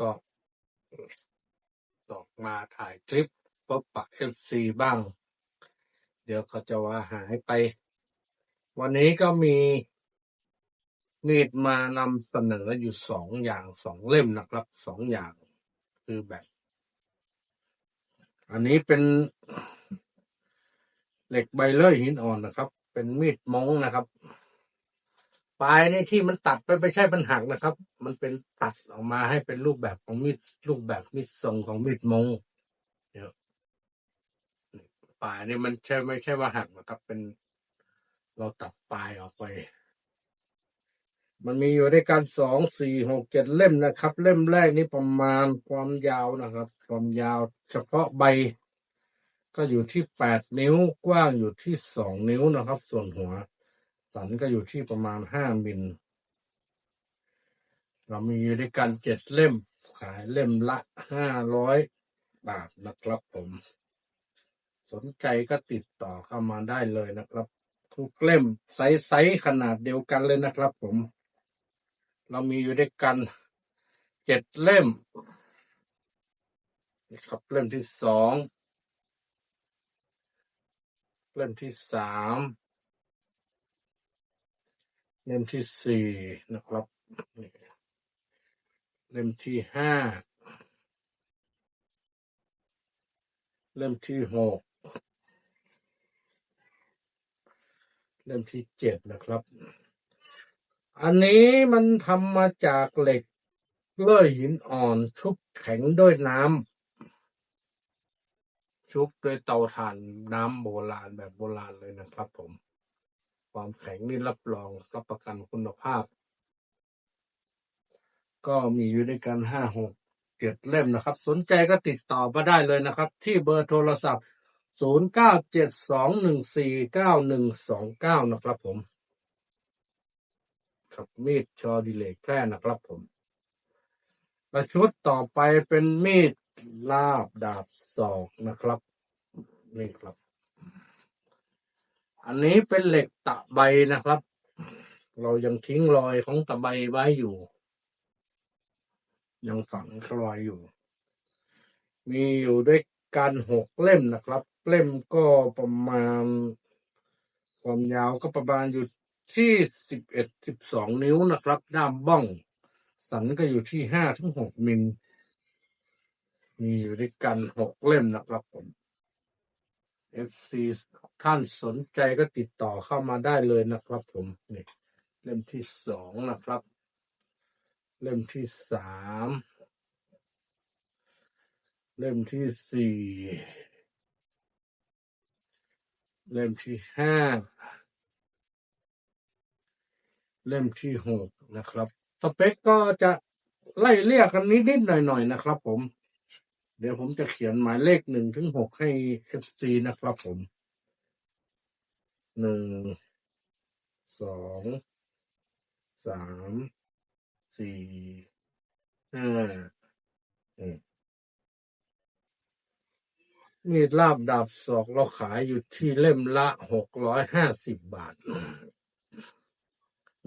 ก็ออกมาถ่ายคลิปพบปะเอฟซีบ้าง เดี๋ยวเขาจะว่าหายไป วันนี้ก็มีมีดมานำเสนออยู่สองอย่างสองเล่มนะครับสองอย่างคือแบบ อันนี้เป็นเหล็กไบเลอร์หินอ่อนนะครับ เป็นมีดมงนะครับ ปลายนี่ที่มันตัดไปไม่ใช่มันหักนะครับ มันเป็นตัดออกมาให้เป็นรูปแบบของมีดรูปแบบมีดทรงของมีดมงเดี๋ยปลายนี่มันใช่ไม่ใช่ว่าหักนะครับ เป็น เราตัดปลายออกไป มันมีอยู่ด้วยกันสองสี่หกเจ็ดเล่มนะครับ เล่มแรกนี่ประมาณความยาวนะครับ ความยาวเฉพาะใบ ก็อยู่ที่แปดนิ้วกว้างอยู่ที่สองนิ้วนะครับ ส่วนหัว สันก็อยู่ที่ประมาณห้ามิล เรามีอยู่ด้วยกันเจ็ดเล่ม ขายเล่มละห้าร้อยบาทนะครับผม สนใจก็ติดต่อเข้ามาได้เลยนะครับ ทุกเล่มไซส์ขนาดเดียวกันเลยนะครับผม เรามีอยู่ด้วยกันเจ็ดเล่มนี่ครับเล่มที่สอง เล่มที่สาม เล่มที่สี่นะครับ เล่มที่ห้า เล่มที่หก เล่มที่เจ็ดนะครับ อันนี้มันทำมาจากเหล็กเลื่อยหินอ่อนชุบแข็งด้วยน้ำชุบด้วยเตาถ่านน้ำโบราณแบบโบราณเลยนะครับผม ความแข็งนี่รับรองรับประกันคุณภาพ ก็มีอยู่ด้วยกันห้าหกเจ็ดเล่มนะครับ สนใจก็ติดต่อมาได้เลยนะครับ ที่เบอร์โทรศัพท์ศูนย์เก้าเจ็ดสองหนึ่งสี่เก้าหนึ่งสองเก้านะครับผมครับมีดชอดิเลกแพร่นะครับผมและชุดต่อไปเป็นมีดลาบดาบศอกนะครับนี่ครับ อันนี้เป็นเหล็กตะใบนะครับ เรายังทิ้งรอยของตะใบไว้อยู่ ยังฝังรอยอยู่ มีอยู่ด้วยกันหกเล่มนะครับ เล่มก็ประมาณ ความยาวก็ประมาณอยู่ที่สิบเอ็ดสิบสองนิ้วนะครับ ด้ามบ้อง สันก็อยู่ที่ห้าถึงหกมิล มีอยู่ด้วยกันหกเล่มนะครับผม FC ท่านสนใจก็ติดต่อเข้ามาได้เลยนะครับ ผมนี่เล่มที่สองนะครับ เล่มที่สามเล่มที่สี่เล่มที่ห้าเล่มที่หกนะครับ สเปคก็จะไล่เรียกกันนิดๆหน่อยๆนะครับ ผม เดี๋ยวผมจะเขียนหมายเลขหนึ่งถึงหกให้ FC นะครับผมหนึ่งสองสามสี่ห้าอมีดลาบดาบศอกเราขายอยู่ที่เล่มละหกร้อยห้าสิบบาท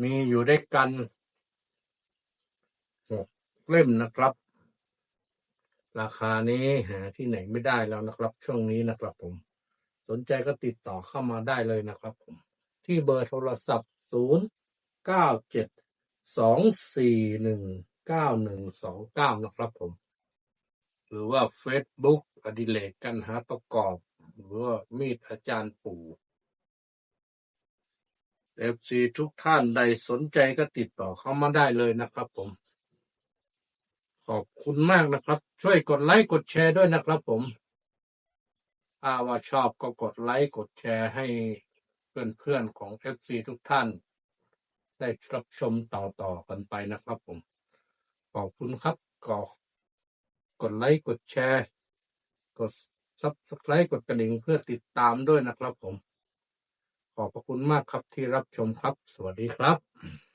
มีอยู่ด้วยกันหกเล่มนะครับ ราคานี้หาที่ไหนไม่ได้แล้วนะครับ ช่วงนี้นะครับผม สนใจก็ติดต่อเข้ามาได้เลยนะครับผม ที่เบอร์โทรศัพท์ศูนย์เก้าเจ็ดสองสี่หนึ่งเก้าหนึ่งสองเก้านะครับผม หรือว่า Facebook อดิเรกกันหาประกอบ หรือว่ามีดอาจารย์ปู่เอฟซีทุกท่านใดสนใจก็ติดต่อเข้ามาได้เลยนะครับผม ขอบคุณมากนะครับ ช่วยกดไลค์กดแชร์ด้วยนะครับผมถ้าว่าชอบก็กดไลค์กดแชร์ให้เพื่อนๆของ FC ทุกท่าน ได้รับชมต่อๆกันไปนะครับผม ขอบคุณครับก็กดไลค์กดแชร์ กด Subscribe กดกระดิ่งเพื่อติดตามด้วยนะครับผม ขอบพระคุณมากครับที่รับชมครับ สวัสดีครับ